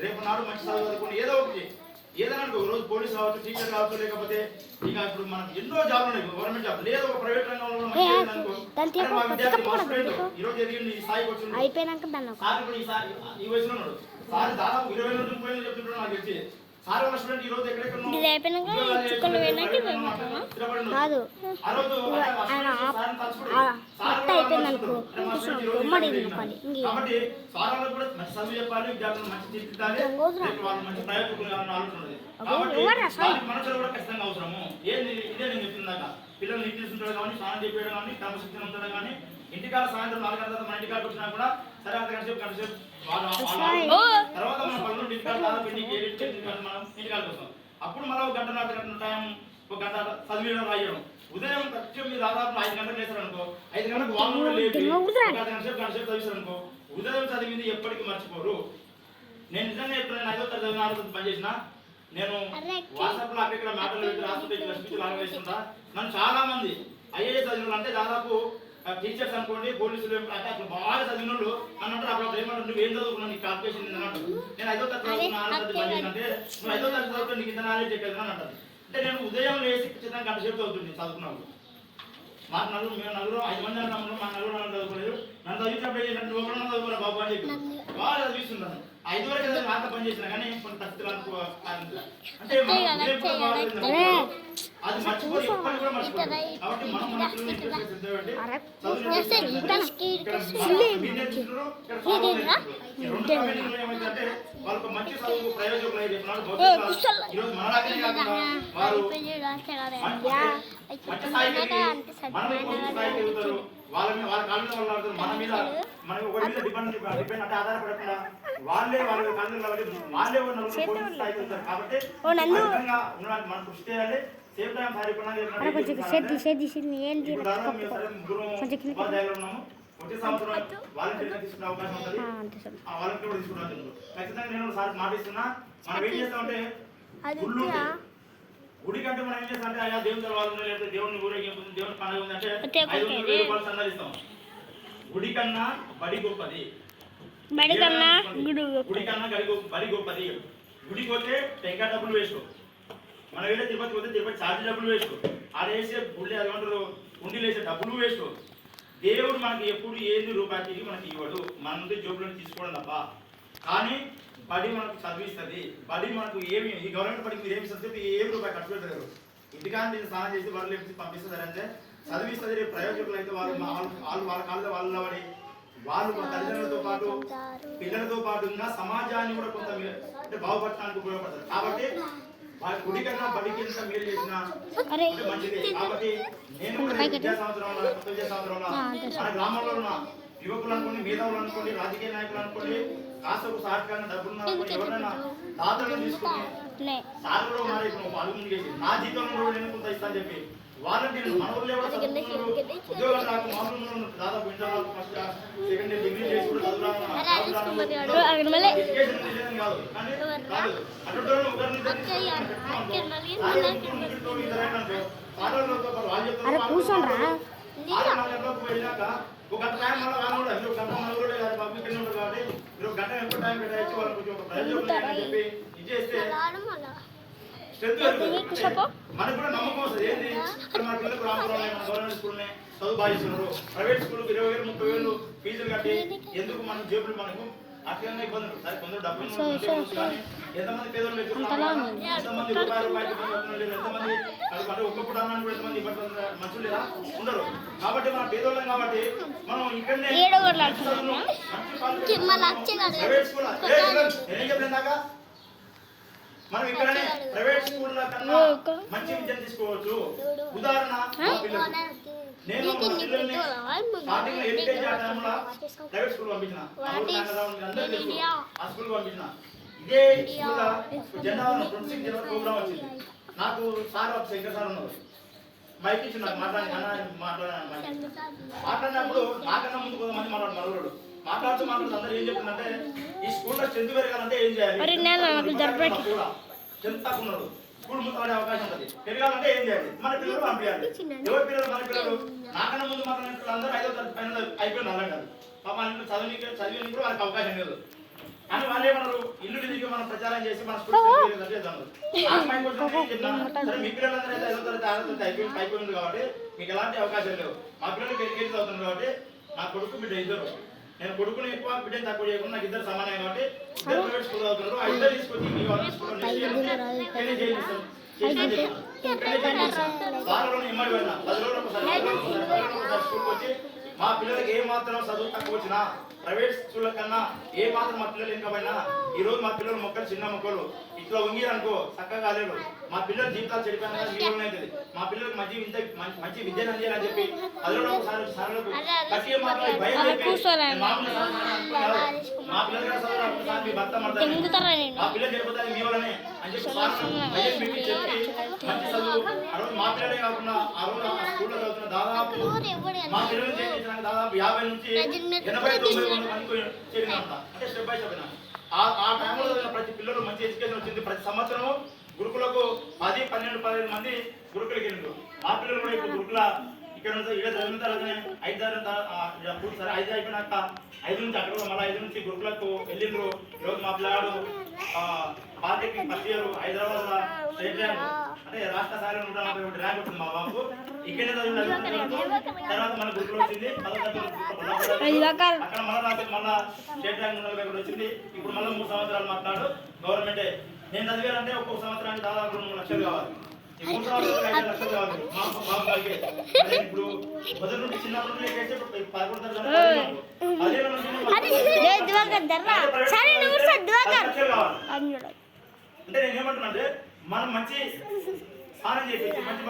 రేపు నాడు మంచి చదువు చదువుకొని ఏదో ఒకటి. ఏదైనా అనుకో రోజు పోలీస్ కావచ్చు టీచర్ కావచ్చు లేకపోతే ఇక ఇప్పుడు మనకు ఎన్నో జాబ్లు ఉన్నాయి. గవర్నమెంట్ జాబ్ లేదు ఒక ప్రైవేట్ రంగంలో ఒక. ఈ రోజు ఎదిగింది ఈ స్థాయికి వచ్చిండు. అయిపోయినాక ఒక- సార్ ఇప్పుడు ఈ వయసులో ఉన్నాడు. సార్ దాదాపు ఇరవై ముప్పై ఏళ్ళు చెప్తుంటాడు నాకు తెలిసి. ఇది అయిపోయినాక చుక్కలు పోయినాక? కాదు. ఆయన కూడా అయిపోయింది అనుకో. ఉమ్మడి నింపాలి ఇంక? కాబట్టి సార్? పిల్లలు నీటి తీసుకుంటాడు కానీ స్నానం చేయడం కానీ క్రమశిక్షణ ఉంచడం కానీ ఇంటికాడ సాయంత్రం నాలుగు గంటల తర్వాత మన ఇంటికాడ వచ్చినా కూడా సరే అర్ధ గంట సేపు గంట. తర్వాత మన పనులు ఇంటికాడ చేసి మనం ఇంటికాడికి వస్తాం అప్పుడు మళ్ళీ ఒక గంట నాలుగు గంటల టైం ఒక గంట చదివేయడం రాయడం. ఉదయం ఖర్చు మీరు దాదాపు ఐదు గంటలకు వేస్తారు అనుకో ఐదు గంటలకు వాళ్ళు కూడా లేపి గంట సేపు గంట సేపు చదివిస్తారు అనుకో ఉదయం చదివింది ఎప్పటికీ మర్చిపోరు. నేను నిజంగా చెప్తున్నాను ఐదో తరగతి చదివిన ఆరో తరగతి పనిచేసిన నేను వాట్సాప్లో అక్కడ మాటలు పెట్టి రాస్తుంటే ఇట్లా స్పీచ్ లాగా వేస్తుంటా. నన్ను చాలా మంది ఐఏఎస్ చదివిన అంటే దాదాపు టీచర్స్ అనుకోండి పోలీసులు అంటే అట్లా బాగా చదివిన వాళ్ళు నన్ను అంటారు అప్పుడు ఏమంటారు నువ్వు ఏం చదువుకున్నావు? నీకు క్వాలిఫికేషన్ నేను అంటారు. నేను ఐదో తరగతి పనిచేసిన అంటే నువ్వు ఐదో తరగతి చదువుకుంటే నీకు ఇంత నాలెడ్జ్ ఎక్కడ అని అంటారు. అంటే నేను ఉదయం లేచి ఖచ్చితంగా గంట సేపు చదువుతుంది చదువుకున్నాను మా నలుగురు మేము నలుగురు ఐదు మంది అన్నాము మా నలుగురు నన్ను చదువుకోలేదు. నన్ను చదివినప్పుడు ఏం చేశాను, నువ్వు చదువుకున్నా బాబు అని చెప్పి. బాగా చదివిస్తున్నాను ఐదు వరకు నాతో పని చేసిన కానీ కొన్ని పరిస్థితులు అనుకో. అంటే మనం మనం మన మనం మనం ఎదుగుతారు వాళ్ళ కాళ్ళ వాళ్ళు మన మీద మనకి ఒకరి మీద డిపెండ్ డిపెండ్ అంటే ఆధారపడకుండా వాళ్ళే వాళ్ళ కాళ్ళ వాళ్ళే వాళ్ళే నలుగురు స్థాయికి వెళ్తారు కాబట్టి ఉండడానికి మనం కృషి చేయాలి. అరే కొంచెం షెడ్ షెడ్ షెడ్ ఏం ఇప్పుడు దాదాపు మేము సరే ముగ్గురు కొంచెం కిందకి. ఉపాధ్యాయులు ఉన్నాము వచ్చే సంవత్సరం వాలంటీర్గా తీసుకునే అవకాశం ఉంటుంది. ఆ, అంతే సార్. ఆ వాలంటీర్ కూడా తీసుకుంటాను నేను. ఖచ్చితంగా నేను సార్ మాటిస్తున్నా. మనం ఏం చేస్తామంటే అది గుళ్ళు ఉంటాయి. గుడి కంటే మనం ఏం చేస్తాం అంటే అయ్యా దేవుని తెలవాలి లేకపోతే దేవుని ఊరేగింపు దేవుని పండుగ ఉంది అంటే అంతే ఐదు వందలు రూపాయలు సందర్శిస్తాం గుడి కన్నా బడి గొప్పది. బడి కన్నా గుడి కన్నా గడి గొప్ప- బడి గొప్పది. గుడికి పోతే టెంకాయ డబ్బులు వేస్ట్. మన వెళ్ళే తిరుపతి పోతే తిరుపతి ఛార్జీ డబ్బులు వేస్ట్ ఆడేసే గుళ్ళే అది ఏమంటారు ఉండి వేసే డబ్బులు వేస్ట్ దేవుడు మనకి ఎప్పుడు ఏది రూపాయి తిరిగి మనకి ఇవ్వడు. మన నుండి తీసుకోవడం తప్ప. కానీ బడి మనకు చదివిస్తుంది. బడి మనకు ఏమి ఈ గవర్నమెంట్ బడికి మీరు ఏమి చదివితే ఏమి రూపాయి ఖర్చు పెట్టలేరు ఇంటికాని నేను స్నానం చేసి వాళ్ళు లేపి పంపిస్తుంది అంటే చదివిస్తుంది రేపు ప్రయోజకులు అయితే వాళ్ళు వాళ్ళు వాళ్ళ కాళ్ళలో వాళ్ళు నిలబడి వాళ్ళు మన తల్లిదండ్రులతో పాటు పిల్లలతో పాటు ఉన్న సమాజాన్ని కూడా కొంత అంటే బాగుపడటానికి ఉపయోగపడతారు. కాబట్టి గుడి కన్నా మీరు చేసిన అంటే మంచిది. కాబట్టి నేను విద్యా సంవత్సరంలో విద్యా మన గ్రామంలో ఉన్న యువకులు అనుకోండి మేధావులు అనుకోండి రాజకీయ నాయకులు అనుకోండి ఒక సహకారంగా డబ్బులు ఎవరైనా దాతలను తీసుకుని నే సార్ కూడా ఉన్నారు ఇప్పుడు పాల్గొని నా జీతంలో నేను కొంత ఇస్తాను చెప్పి వాళ్ళని మన ఊళ్ళో ఎవరు చదువుకున్నారు ఉద్యోగాలు రాక మామూలు ఉన్నారు. దాదాపు ఇంటర్ వరకు ఫస్ట్ సెకండ్ ఇయర్ డిగ్రీ చేసి కూడా చదువురాను ఓ, అక్కడ మళ్ళీ ఎడ్యుకేషన్ నిజం కాదు. కానీ కాదు అటువంటి వాళ్ళు ఒకరిని ఇద్దరిని తీసుకొని సాధారణంగా వాళ్ళు చెప్తారు, అరే వాళ్ళు కూర్చోండ్రా ఆరు గంటలకు వెళ్ళాక ఒక గంట టైం మళ్ళీ వాళ్ళు కూడా. మీరు ఒక గంట మన ఊళ్ళో కాదు బాబు ఇక్కడ ఉంటారు కాబట్టి మీరు ఒక గంట ఎక్కువ టైం కేటాయించి వాళ్ళకి కొంచెం ఒక ప్రయోజనం అని చెప్పి ఇది చేస్తే స్ట్రెంత్ పెరుగుతుంది. మనకు కూడా నమ్మకం వస్తుంది. ఏంటి ఇక్కడ మన పిల్లలకు రామపురం మన గవర్నమెంట్ స్కూల్నే చదువు బాగా చేస్తున్నారు ప్రైవేట్ స్కూల్కి ఇరవై వేలు ముప్పై వేలు ఫీజులు కట్టి ఎందుకు మన జేబులు మనకు అట్లనే ఇబ్బందులు సరే కొందరు డబ్బులు కానీ ఎంతమంది పేదలు ఎంతమంది రూపాయి రూపాయలు పడుతున్నారు లేదు ఎంతమంది అది అంటే ఒక్క పూట అన్నాను కూడా ఎంతమంది ఇబ్బంది పడుతున్నారు మనుషులు లేదా ఉండరు కాబట్టి మన పేదోళ్ళం కాబట్టి మనం ఇక్కడనే? మంచి. ప్రైవేట్ స్కూల్ ఏ, చెప్పాను? మనం ఇక్కడనే ప్రైవేట్ స్కూళ్ళ కన్నా మంచి విద్యను తీసుకోవచ్చు. ఉదాహరణ. నేను పిల్లల్ని స్టార్టింగ్లో ఎల్కేజీ ఆ టైంలో ప్రైవేట్ స్కూల్. పంపించిన. ఆ స్కూల్ పంపించిన. ఇదే స్కూల్ జెండా ట్వంటీ సిక్స్ జనవరి ప్రోగ్రామ్ వచ్చింది. నాకు సార్ ఒక శంకర్ సార్ ఉన్నారు. మైక్ ఇచ్చి నాకు మాట్లాడి అన్న మాట్లాడాను. మాట్లాడినప్పుడు నాకన్నా ముందు కొంతమంది మాట్లాడు మనవరుడు మాట్లాడుతూ మాట్లాడుతూ అందరూ ఏం చెప్తుందంటే ఈ స్కూల్లో స్ట్రెంత్ పెరగాలంటే ఏం చేయాలి. స్ట్రెంత్ తక్కువ స్కూల్ ముందు ఆడే అవకాశం ఉంటుంది. పెరగాలంటే ఏం చేయాలి? మన పిల్లలు పంపించాలి ఎవరి పిల్లలు మన పిల్లలు? నాకన్నా ముందు మాట్లాడిన పిల్లలు అందరూ ఐదో తరగతి పైన అయిపోయిన అలా కాదు. పాప చదివి చదివి కూడా వాళ్ళకి అవకాశం లేదు. కానీ వాళ్ళు ఏమన్నారు? ఇల్లు తిరిగి మన ప్రచారం చేసి మన స్కూల్ మీ పిల్లలందరూ అయితే ఐదో తరగతి ఆరో తరగతి అయిపోయి అయిపోయింది కాబట్టి మీకు ఎలాంటి అవకాశం లేవు మా ఎల్కేజీ చదువుతుంది కాబట్టి నా కొడుకు బిడ్డ ఇద్దరు. నేను కొడుకుని ఎక్కువ బిడ్డని తక్కువ చేయకుండా నాకు ఇద్దరు సమానం కాబట్టి ఇద్దరు ప్రైవేట్ స్కూల్ చదువుతున్నారు. ఆ ఇద్దరు తీసుకొచ్చి మీ వాళ్ళ స్కూల్లో. వారంలో ఇమ్మడి వెళ్ళిన పది రోజులు ఒకసారి స్కూల్కి వచ్చి మా పిల్లలకి ఏ మాత్రం చదువు తక్కువ వచ్చినా ప్రైవేట్ స్కూళ్ళ కన్నా ఏ మాత్రం మా పిల్లలు పోయినా ఈ రోజు మా పిల్లలు మొక్కలు చిన్న మొక్కలు ఇట్లా ఉంగిరు అనుకో చక్కగా కాలేరు మా పిల్లల జీవితాలు చెడిపోయినా మీ వల్లనే అవుతుంది మా పిల్లలకు మంచి విద్య మంచి- విద్యను అందియాలని చెప్పి అందులో ఒకసారి సార్లకు భయం. మా పిల్లలు మీ భర్త మా పిల్లలు చెడిపోతారు మీ వల్లనే అని చెప్పి చెప్పి కాకుండా ఆ రోజు ఆ స్కూల్లో చదువుతున్న దాదాపు మా పిల్లలు దాదాపు యాభై నుంచి ఎనభై తొంభై చేరినంత అంటే స్టెప్ బై స్టెప్ ఆ టైంలో చదివిన ప్రతి పిల్లలు మంచి ఎడ్యుకేషన్ వచ్చింది. ప్రతి సంవత్సరం గురుకులకు పది పన్నెండు పదిహేను మంది గురుకులకి వెళ్ళిండ్రు. మా పిల్లలు కూడా ఇప్పుడు గురుకుల ఇక్కడ నుంచి ఇక్కడ చదివిన తర్వాత ఐదు తర్వాత, సరే ఐదు అయిపోయినాక ఐదు నుంచి అక్కడ కూడా మళ్ళీ ఐదు నుంచి గురుకులకు వెళ్ళిండ్రు. ఈరోజు మా పిల్లాడు ఆ, పార్టీకి ఫస్ట్ ఇయర్ హైదరాబాద్ స్టేట్ అంటే రాష్ట్ర స్థాయిలో నూట నలభై ఒకటి ర్యాంక్ వచ్చింది మా బాబు ఇక్కడే తర్వాత మన గురుకులు వచ్చింది అక్కడ. మళ్ళా నాకు మళ్ళా స్టేట్ ర్యాంక్ నలభై ఒకటి వచ్చింది. ఇప్పుడు మళ్ళీ మూడు సంవత్సరాలు మాట్లాడు గవర్నమెంటే. నేను చదివానంటే ఒక్కొక్క సంవత్సరానికి దాదాపు రెండు మూడు లక్షలు కావాలి. ఇప్పుడు మొదటి నుండి చిన్నప్పటి నుండి పదకొండు తరగతి అంటే నేను ఏమంటున్నా అంటే మనం మంచి స్నానం చేసి మంచి బట్టలు